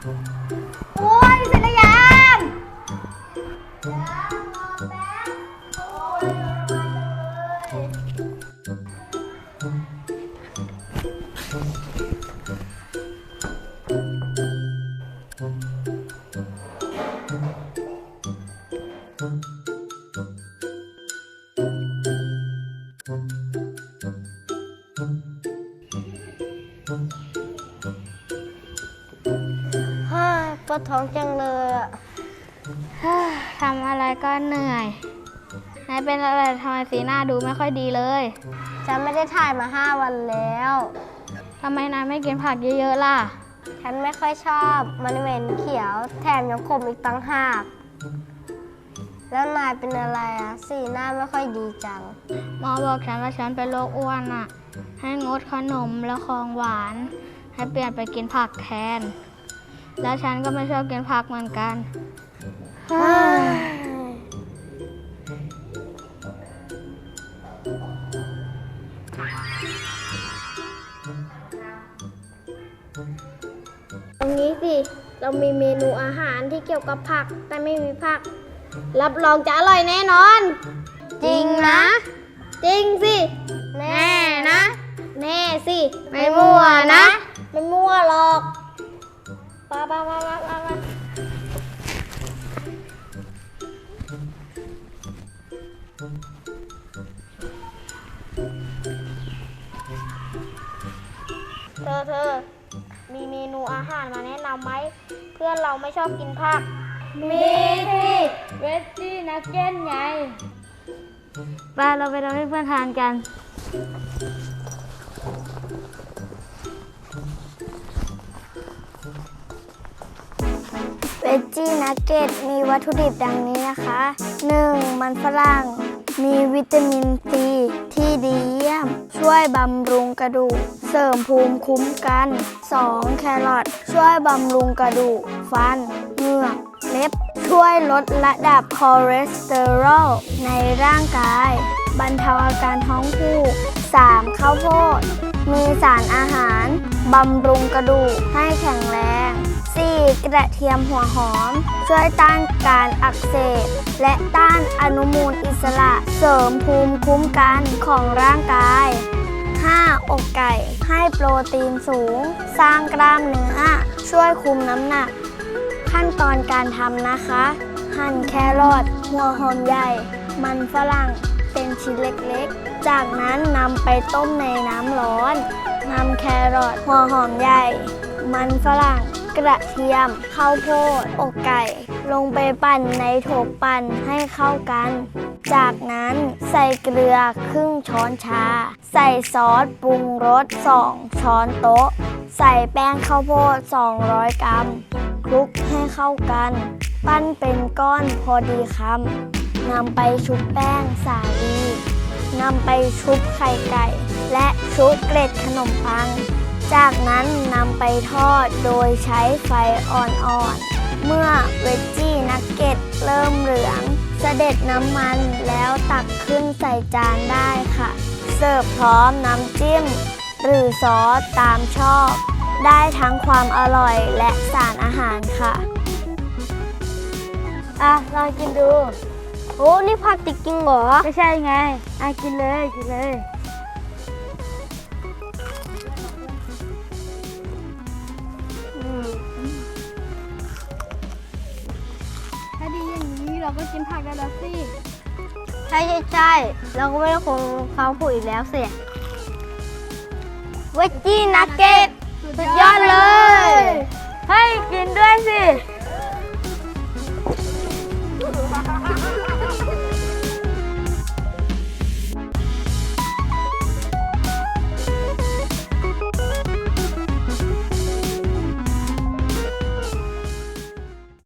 โอ้ยเสร็จแล้วยังฮ่า ปวดท้องจังเลยอะทำอะไรก็เหนื่อยนายเป็นอะไรทำไมสีหน้าดูไม่ค่อยดีเลยฉันไม่ได้ถ่ายมาห้าวันแล้วทำไมนายไม่กินผักเยอะๆล่ะ ฉันไม่ค่อยชอบมันเหม็นเขียวแถมยังขมอีกตั้งหาก แล้วนายเป็นอะไรอะสีหน้าไม่ค่อยดีจัง หมอบอกฉันว่าฉันเป็นโรคอ้วนอะให้งดขนมและของหวาน ให้เปลี่ยนไปกินผักแทน แล้วฉันก็ไม่ชอบกินผักเหมือนกัน ตรงนี้สิ เรามีเมนูอาหารที่เกี่ยวกับผัก แต่ไม่มีผัก รับรองจะอร่อยแน่นอน จริงนะ จริงสิ แน่นะ แน่สิ ไม่มั่วนะ ไม่มั่วหรอก ปาปาปาปาปาปาเธอเธอ มีเมนูอาหารมาแนะนำไหม เพื่อนเราไม่ชอบกินผัก มีสิเวจจี้นักเก็ตไง ไปเราไปทำให้เพื่อนทานกัน เวจจี้นักเก็ตมีวัตถุดิบดังนี้นะคะ 1. มันฝรั่ง มีวิตามินซีที่ดีเยี่ยม ช่วยบำรุงกระดูก เสริมภูมิคุ้มกัน 2. แครอทช่วยบำรุงกระดูก ฟัน เหงือกเล็บ ช่วยลดระดับคอเลสเตอรอลในร่างกาย บรรเทาอาการท้องผูก 3. ข้าวโพด มีสารอาหาร บำรุงกระดูกให้แข็งแรง 4. กระเทียมหัวหอม ช่วยต้านการอักเสบ และต้านอนุมูลอิสระ เสริมภูมิคุ้มกันของร่างกาย 5. อกไก่ ให้โปรตีนสูง สร้างกล้ามเนื้อ ช่วยคุมน้ำหนัก ขั้นตอนการทำนะคะ หั่นแครอทหัวหอมใหญ่ มันฝรั่งเป็นชิ้นเล็กๆ จากนั้นนำไปต้มในน้ำร้อนนำแครอทหัวหอมใหญ่ มันฝรั่ง กระเทียม ข้าวโพด อกไก่ ลงไปปั่นในโถปั่นให้เข้ากัน จากนั้นใส่เกลือครึ่งช้อนชา ใส่ซอสปรุงรส 2 ช้อนโต๊ะ ใส่แป้งข้าวโพด 200 กรัม คลุกให้เข้ากัน ปั้นเป็นก้อนพอดีคำนำไปชุบแป้งสาลีนำไปชุบไข่ไก่ และชุบเกล็ดขนมปัง จากนั้นนำไปทอดโดยใช้ไฟอ่อนๆ เมื่อเวจจี้นักเก็ตเริ่มเหลืองเสด็จน้ำมันแล้วตักขึ้นใส่จานได้ค่ะ เสิร์ฟพร้อมน้ำจิ้ม หรือซอสตามชอบ ได้ทั้งความอร่อยและสารอาหารค่ะ อะ ลองกินดู โอ้ นี่ผักติดกินเหรอ ไม่ใช่ไง อะ กินเลย กินเลย เราก็กินผักได้แล้วสิ ใช่ใช่ใช่เราก็ไม่ต้องคงฟังผูดอีกแล้วสิเวจจี้นักเก็ตสุดยอดเลย ให้กินด้วยสิ